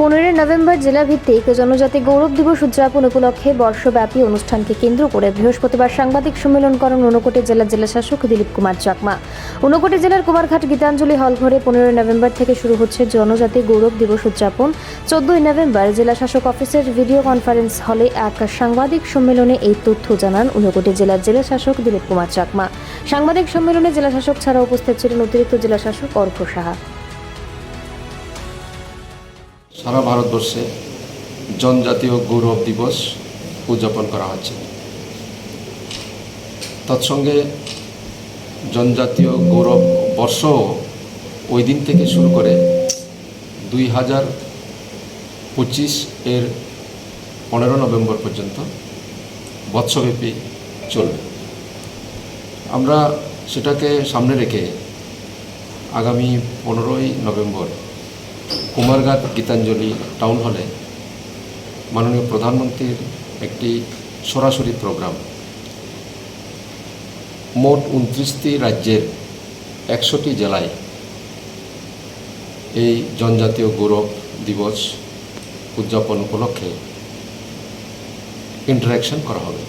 পনেরোই নভেম্বর জেলাভিত্তিক জনজাতি গৌরব দিবস উদযাপন উপলক্ষে বর্ষব্যাপী অনুষ্ঠানকে কেন্দ্র করে বৃহস্পতিবার সাংবাদিক সম্মেলন করেন ঊনকোটি জেলার জেলাশাসক দিলীপ কুমার চাকমা। ঊনকোটি জেলার কুমারঘাট গীতাঞ্জলি হল ঘরে পনেরোই নভেম্বর থেকে শুরু হচ্ছে জনজাতি গৌরব দিবস উদযাপন। চোদ্দই নভেম্বর জেলাশাসক অফিসের ভিডিও কনফারেন্স হলে এক সাংবাদিক সম্মেলনে এই তথ্য জানান ঊনকোটি জেলার জেলাশাসক দিলীপ কুমার চাকমা। সাংবাদিক সম্মেলনে জেলাশাসক ছাড়া উপস্থিত ছিলেন অতিরিক্ত জেলাশাসক অর্ঘ সাহা। সারা ভারতবর্ষে জনজাতীয় গৌরব দিবস উদযাপন করা হচ্ছে। তৎসঙ্গে জনজাতীয় গৌরব বর্ষ ওই দিন থেকে শুরু করে দুই হাজার পঁচিশ এর পনেরো নভেম্বর পর্যন্ত বৎসব্যাপী চলবে। আমরা সেটাকে সামনে রেখে আগামী পনেরোই নভেম্বর কুমারঘাট গীতাঞ্জলি টাউন হলে মাননীয় প্রধানমন্ত্রীর একটি সরাসরি প্রোগ্রাম। মোট উনত্রিশটি রাজ্যের একশোটি জেলায় এই জনজাতীয় গৌরব দিবস উদযাপন উপলক্ষে ইন্টারাকশন করা হবে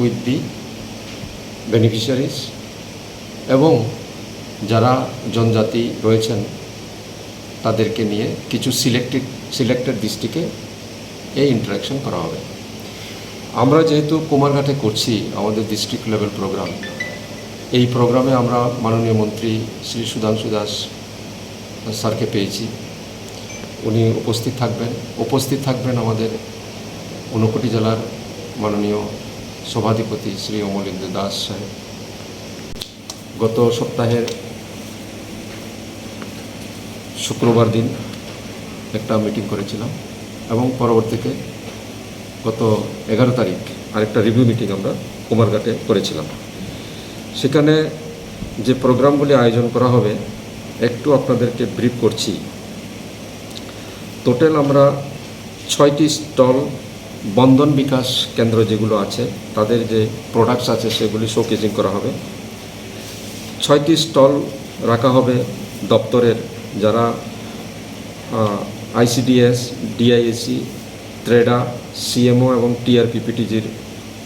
উইথ দি বেনিফিশিয়ারিজ এবং যারা জনজাতি রয়েছেন তাদেরকে নিয়ে কিছু সিলেক্টেড সিলেক্টেড ডিস্ট্রিক্টে এই ইন্টারাকশন করা হবে। আমরা যেহেতু কুমারঘাটে করছি আমাদের ডিস্ট্রিক্ট লেভেল প্রোগ্রাম এই প্রোগ্রামে আমরা মাননীয় মন্ত্রী শ্রী সুধাংশু দাস স্যারকে পেয়েছি। উনি উপস্থিত থাকবেন। উপস্থিত থাকবেন আমাদের ঊনকোটি জেলার মাননীয় সভাধিপতি শ্রী অমলেন্দ্র দাস সাহেব। গত সপ্তাহের শুক্রবার দিন একটা মিটিং করেছিলাম এবং পরবর্তীতে গত এগারো তারিখ আরেকটা রিভিউ মিটিং আমরা কুমারঘাটে করেছিলাম। সেখানে যে প্রোগ্রামগুলি আয়োজন করা হবে, একটু আপনাদেরকে ব্রিফ করছি। টোটাল আমরা ছয়টি স্টল, বন্ধন বিকাশ কেন্দ্র যেগুলো আছে, তাদের যে প্রোডাক্টস আছে সেগুলি শোকেজিং করা হবে। ছয়টি স্টল রাখা হবে দপ্তরের যারা আইসিডিএস ডিআইএসি ট্রেডা সিএমও এবং টিআরপিপিটিজির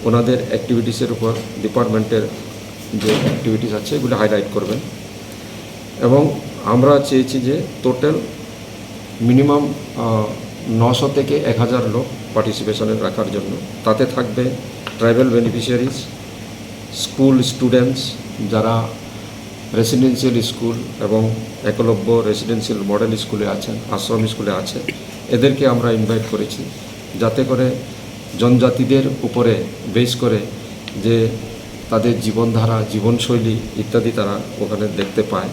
ওনাদের অ্যাক্টিভিটিসের উপর ডিপার্টমেন্টের যে অ্যাক্টিভিটিস আছে, এগুলো হাইলাইট করবেন। এবং আমরা চেয়েছি যে টোটাল মিনিমাম নশো থেকে এক হাজার লোক পার্টিসিপেশনের রাখার জন্য। তাতে থাকবে ট্রাইবাল বেনিফিশিয়ারিজ স্কুল স্টুডেন্টস যারা রেসিডেন্সিয়াল স্কুল এবং একলব্য রেসিডেন্সিয়াল মডেল স্কুলে আছেন, আশ্রম স্কুলে আছে। এদেরকে আমরা ইনভাইট করেছি যাতে করে জনজাতিদের উপরে বেস করে যে তাদের জীবনধারা, জীবনশৈলী ইত্যাদি তারা ওখানে দেখতে পায়।